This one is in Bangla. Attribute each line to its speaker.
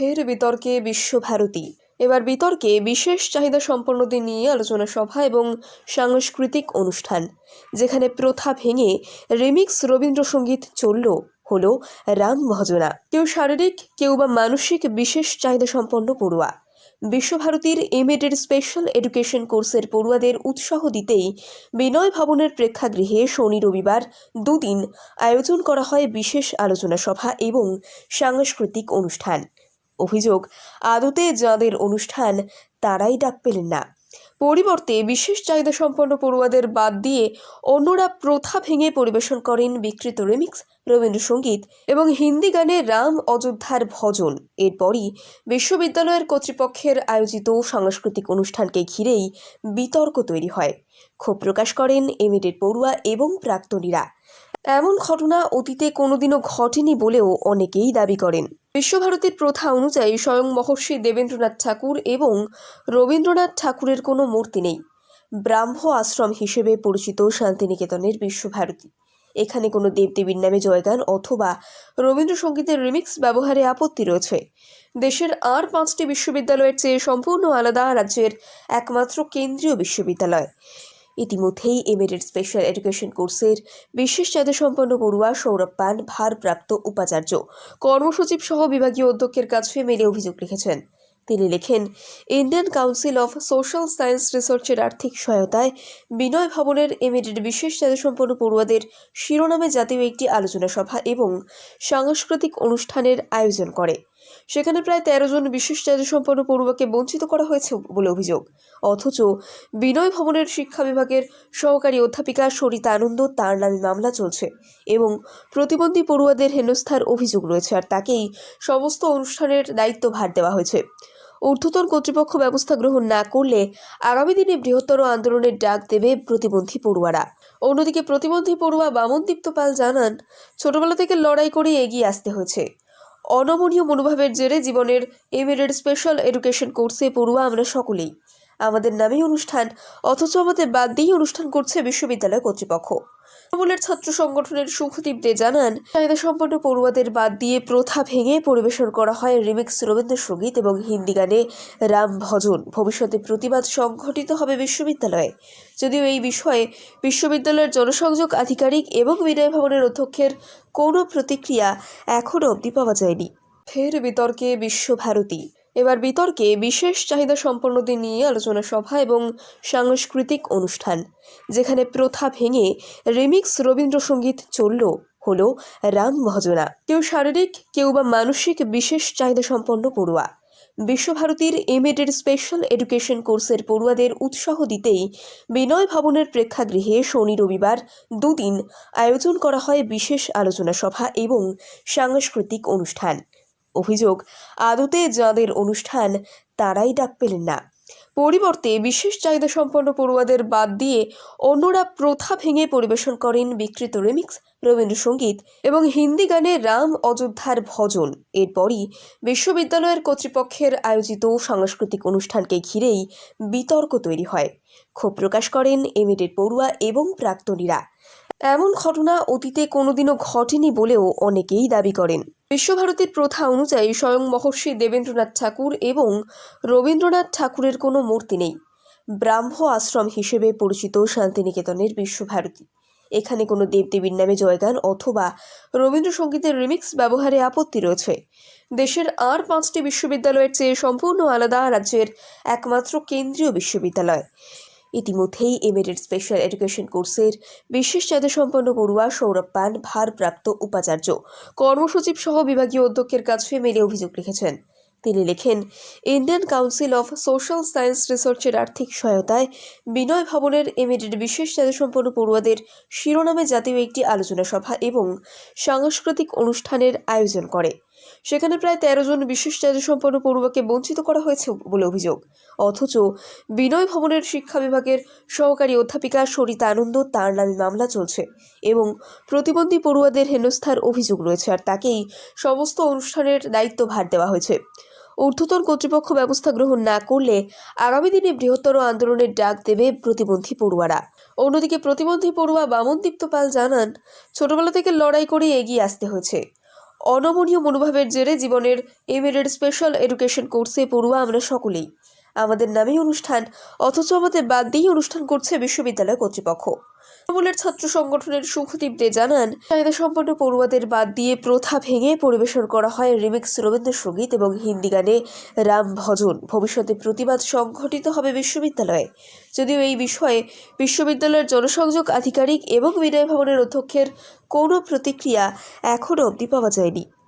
Speaker 1: ফের বিতর্কে বিশ্বভারতী। এবার বিতর্কে বিশেষ চাহিদা সম্পন্নদের নিয়ে আলোচনা সভা এবং সাংস্কৃতিক অনুষ্ঠান, যেখানে প্রথা ভেঙে রিমিক্স রবীন্দ্রসঙ্গীত চলল, হলো রাম ভজনা। কেউ শারীরিক, কেউ বা মানসিক বিশেষ চাহিদা সম্পন্ন পড়ুয়া। বিশ্বভারতীর এমএডের স্পেশাল এডুকেশন কোর্সের পড়ুয়াদের উৎসাহ দিতেই বিনয় ভবনের প্রেক্ষাগৃহে শনি রবিবার দুদিন আয়োজন করা হয় বিশেষ আলোচনা সভা এবং সাংস্কৃতিক অনুষ্ঠান। অভিযোগ আদতে যাঁদের অনুষ্ঠান, তারাই ডাক পেলেন না। পরিবর্তে বিশেষ চাহিদা সম্পন্ন পড়ুয়াদের বাদ দিয়ে অন্যরা প্রথা ভেঙে পরিবেশন করেন বিকৃত রিমিক্স, রবীন্দ্রসঙ্গীত এবং হিন্দি গানে রাম অযোধ্যার ভজন। এরপরই বিশ্ববিদ্যালয়ের কর্তৃপক্ষের আয়োজিত সাংস্কৃতিক অনুষ্ঠানকে ঘিরেই বিতর্ক তৈরি হয়। ক্ষোভ প্রকাশ করেন এমএডের পড়ুয়া এবং প্রাক্তনীরা। এমন ঘটনা অতীতে কোনোদিনও ঘটেনি বলেও অনেকেই দাবি করেন। বিশ্বভারতীর প্রথা অনুযায়ী স্বয়ং মহর্ষি দেবেন্দ্রনাথ ঠাকুর এবং রবীন্দ্রনাথ ঠাকুরের কোনো মূর্তি নেই। ব্রাহ্ম আশ্রম হিসেবে পরিচিত শান্তিনিকেতনের বিশ্বভারতী। এখানে কোনো দেবদেবীর নামে জয়গান অথবা রবীন্দ্রসঙ্গীতের রিমিক্স ব্যবহারে আপত্তি রয়েছে। দেশের আর পাঁচটি বিশ্ববিদ্যালয়ের চেয়ে সম্পূর্ণ আলাদা রাজ্যের একমাত্র কেন্দ্রীয় বিশ্ববিদ্যালয়। ইতিমধ্যেই এমএডের স্পেশাল এডুকেশন কোর্সের বিশেষ চাহিদা সম্পন্ন পড়ুয়া সৌরভ পান ভারপ্রাপ্ত উপাচার্য। কর্মসচিব সহ বিভাগীয় অধ্যক্ষের কাছে মেলে অভিযোগ লিখেছেন তিনি লেখেন, Indian council of social science রিসার্চের আর্থিক সহায়তায় বিনয় ভবনের এমএডের বিশেষ সম্পন্ন পড়ুয়াদের শিরোনামে জাতীয় একটি আলোচনা সভা এবং সাংস্কৃতিক অনুষ্ঠানের আয়োজন করে। সেখানে প্রায় তেরো জন বিশেষ সম্পন্ন পড়ুয়াকে বঞ্চিত করা হয়েছে বলে অভিযোগ। অথচ বিনয় ভবনের শিক্ষা বিভাগের সহকারী অধ্যাপিকা সরিতা আনন্দ তার নামে মামলা চলছে এবং প্রতিবন্ধী পড়ুয়াদের হেনস্থার অভিযোগ রয়েছে আর তাকেই সমস্ত অনুষ্ঠানের দায়িত্ব ভার দেওয়া হয়েছে। ঊর্ধ্বতন কর্তৃপক্ষ ব্যবস্থা গ্রহণ না করলে আগামী দিনে বৃহত্তর আন্দোলনের ডাক দেবে প্রতিবন্ধী পড়ুয়ারা। অন্যদিকে প্রতিবন্ধী পড়ুয়া বামনদীপ্ত পাল জানান, ছোটবেলা থেকে লড়াই করে এগিয়ে আসতে হয়েছে। অনমনীয় মনোভাবের জেরে জীবনের এমএড স্পেশাল এডুকেশন কোর্সে পড়ুয়া আমরা সকলেই। আমাদের নামেই অনুষ্ঠান, অথচ আমাদের বাদ দিয়েই অনুষ্ঠান করছে বিশ্ববিদ্যালয় কর্তৃপক্ষ। তৃণমূলের ছাত্র সংগঠনের সুখদীপ দে জানান, চাহিদা সম্পন্ন পড়ুয়াদের বাদ দিয়ে প্রথা ভেঙে পরিবেশন করা হয় রিমিক্স রবীন্দ্রসঙ্গীত এবং হিন্দি গানে রাম ভজন। ভবিষ্যতে প্রতিবাদ সংঘটিত হবে বিশ্ববিদ্যালয়ে। যদিও এই বিষয়ে বিশ্ববিদ্যালয়ের জনসংযোগ আধিকারিক এবং বিনয় ভবনের অধ্যক্ষের কোনো প্রতিক্রিয়া এখনও অবধি পাওয়া যায়নি। ফের বিতর্কে বিশ্বভারতী। এবার বিতর্কে বিশেষ চাহিদা সম্পন্নদের নিয়ে আলোচনা সভা এবং সাংস্কৃতিক অনুষ্ঠান, যেখানে প্রথা ভেঙে রিমিক্স রবীন্দ্রসঙ্গীত চলল, হলো রাম ভজনা। কেউ শারীরিক, কেউ বা মানসিক বিশেষ চাহিদা সম্পন্ন পড়ুয়া। বিশ্বভারতীর এমএডের স্পেশাল এডুকেশন কোর্সের পড়ুয়াদের উৎসাহ দিতেই বিনয় ভবনের প্রেক্ষাগৃহে শনি রবিবার দুদিন আয়োজন করা হয় বিশেষ আলোচনা সভা এবং সাংস্কৃতিক অনুষ্ঠান। অভিযোগ, আদতে যাঁদের অনুষ্ঠান তারাই ডাক পেলেন না। পরিবর্তে বিশেষ চাহিদা সম্পন্ন পড়ুয়াদের বাদ দিয়ে অন্যরা প্রথা ভেঙে পরিবেশন করেন বিকৃত রিমিক্স, রবীন্দ্রসঙ্গীত এবং হিন্দি গানে রাম অযোধ্যার ভজন। এরপরই বিশ্ববিদ্যালয়ের কর্তৃপক্ষের আয়োজিত সাংস্কৃতিক অনুষ্ঠানকে ঘিরেই বিতর্ক তৈরি হয়। ক্ষোভ প্রকাশ করেন এমএডের পড়ুয়া এবং প্রাক্তনীরা। এমন ঘটনা অতীতে কোনোদিনও ঘটেনি বলেও অনেকেই দাবি করেন। বিশ্বভারতীর প্রথা অনুযায়ী স্বয়ং মহর্ষি দেবেন্দ্রনাথ ঠাকুর এবং রবীন্দ্রনাথ ঠাকুরের কোনো মূর্তি নেই। ব্রাহ্ম আশ্রম হিসেবে পরিচিত শান্তিনিকেতনের বিশ্বভারতী। এখানে কোনো দেবদেবীর নামে জয়গান অথবা রবীন্দ্রসঙ্গীতের রিমিক্স ব্যবহারে আপত্তি রয়েছে। দেশের আর পাঁচটি বিশ্ববিদ্যালয়ের চেয়ে সম্পূর্ণ আলাদা রাজ্যের একমাত্র কেন্দ্রীয় বিশ্ববিদ্যালয়। ইতিমধ্যেই এমএডের স্পেশাল এডুকেশন কোর্সের বিশেষ চাহিদা সম্পন্ন পড়ুয়া সৌরভ পান ভারপ্রাপ্ত উপাচার্য। কর্মসচিব সহ বিভাগীয় অধ্যক্ষের কাছে মেলে অভিযোগ লিখেছেন তিনি লেখেন, Indian council of social science রিসার্চের আর্থিক সহায়তায় বিনয় ভবনের এমএডের বিশেষ সম্পন্ন পড়ুয়াদের শিরোনামে জাতীয় একটি আলোচনা সভা এবং সাংস্কৃতিক অনুষ্ঠানের আয়োজন করে। সেখানে প্রায় তেরো জন বিশেষ সম্পন্ন পড়ুয়াকে বঞ্চিত করা হয়েছে বলে অভিযোগ। অথচ বিনয় ভবনের শিক্ষা বিভাগের সহকারী অধ্যাপিকা সরিতা আনন্দ তার নামে মামলা চলছে এবং প্রতিবন্ধী পড়ুয়াদের হেনস্থার অভিযোগ রয়েছে আর তাকেই সমস্ত অনুষ্ঠানের দায়িত্ব ভার দেওয়া হয়েছে। ঊর্ধ্বতন কর্তৃপক্ষ ব্যবস্থা গ্রহণ না করলে আগামী দিনে বৃহত্তর আন্দোলনের ডাক দেবে প্রতিবন্ধী পড়ুয়ারা। অন্যদিকে প্রতিবন্ধী পড়ুয়া বামন বামনদীপ্ত পাল জানান, ছোটবেলা থেকে লড়াই করে এগিয়ে আসতে হয়েছে। অনমনীয় মনোভাবের জেরে জীবনের এমএডের স্পেশাল এডুকেশন কোর্সে পড়ুয়া আমরা সকলেই। আমাদের নামেই অনুষ্ঠান, অথচ আমাদের বাদ দিয়েই অনুষ্ঠান করছে বিশ্ববিদ্যালয় কর্তৃপক্ষ। তৃণমূলের ছাত্র সংগঠনের সুখদীপ দে জানান, চাহিদা সম্পন্ন পড়ুয়াদের বাদ দিয়ে প্রথা ভেঙে পরিবেশন করা হয় রিমিক্স রবীন্দ্রসঙ্গীত এবং হিন্দি গানে রাম ভজন। ভবিষ্যতে প্রতিবাদ সংঘটিত হবে বিশ্ববিদ্যালয়ে। যদিও এই বিষয়ে বিশ্ববিদ্যালয়ের জনসংযোগ আধিকারিক এবং বিনয় ভবনের অধ্যক্ষের কোনো প্রতিক্রিয়া এখনও অবধি পাওয়া যায়নি।